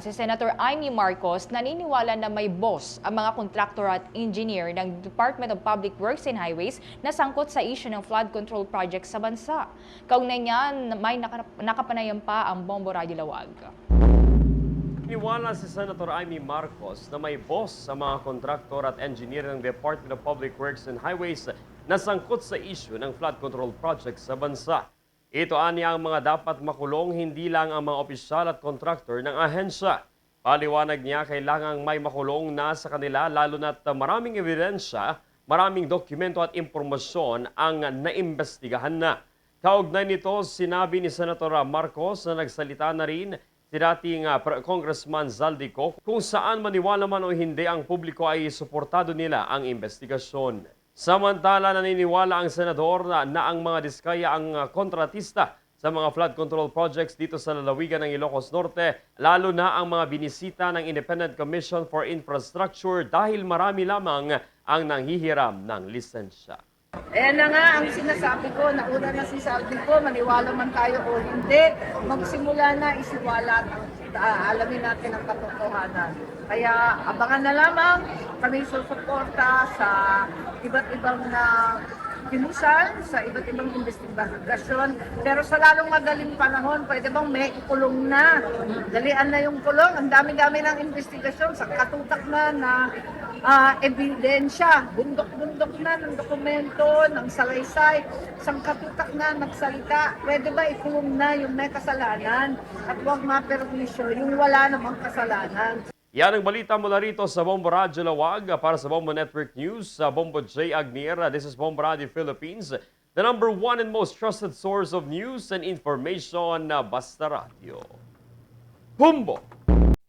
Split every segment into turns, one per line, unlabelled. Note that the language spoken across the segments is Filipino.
Si Senator Amy Marcos naniniwala na may boss ang mga kontraktor at engineer ng Department of Public Works and Highways na sangkot sa issue ng flood control project sa bansa. Kaugnay niyan, may naka- nakapanayam pa ang Bombo Radio Lawag.
Niwala si Senator Amy Marcos na may boss sa mga kontraktor at engineer ng Department of Public Works and Highways na sangkot sa issue ng flood control project sa bansa. Ito aniya ang mga dapat makulong hindi lang ang mga opisyal at kontraktor ng ahensya. Paliwanag niya kailangang may makulong na sa kanila lalo na't maraming ebidensya, maraming dokumento at impormasyon ang naimbestigahan na. Kaugnay nito, sinabi ni Senator Marcos na nagsalita na rin si dating ah, Congressman Zaldico kung saan maniwala man o hindi ang publiko ay suportado nila ang investigasyon. Samantala, naniniwala ang senador na, na ang mga diskaya ang ah, kontratista sa mga flood control projects dito sa lalawigan ng Ilocos Norte, lalo na ang mga binisita ng Independent Commission for Infrastructure dahil marami lamang ang nanghihiram ng lisensya.
Ayan na nga ang sinasabi ko, nauna na si Salvi ko, maniwala man tayo o hindi, magsimula na isiwala at ah, alamin natin ang katotohanan. Kaya abangan na lamang kami susuporta sa iba't ibang na kinusan, sa iba't ibang investigasyon. Pero sa lalong madaling panahon, pwede bang may ikulong na? Dalian na yung kulong. Ang dami-dami ng investigasyon sa katutak na na ah, ebidensya, bundok-bundok na ng dokumento, ng salaysay, isang katutak na nagsalita, pwede ba ikulong na yung may kasalanan at huwag mapermisyo yung wala namang kasalanan.
Yan ang balita mula rito sa Bombo Radyo Lawag para sa Bombo Network News sa Bombo J. Agniera. This is Bombo Radio Philippines, the number one and most trusted source of news and information na Basta Radio. Bombo!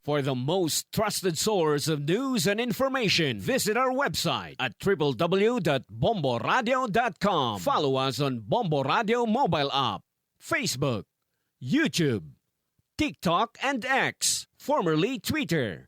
For the most trusted source of news and information, visit our website at www.bomboradio.com. Follow us on Bombo Radio mobile app, Facebook, YouTube, TikTok, and X, formerly Twitter.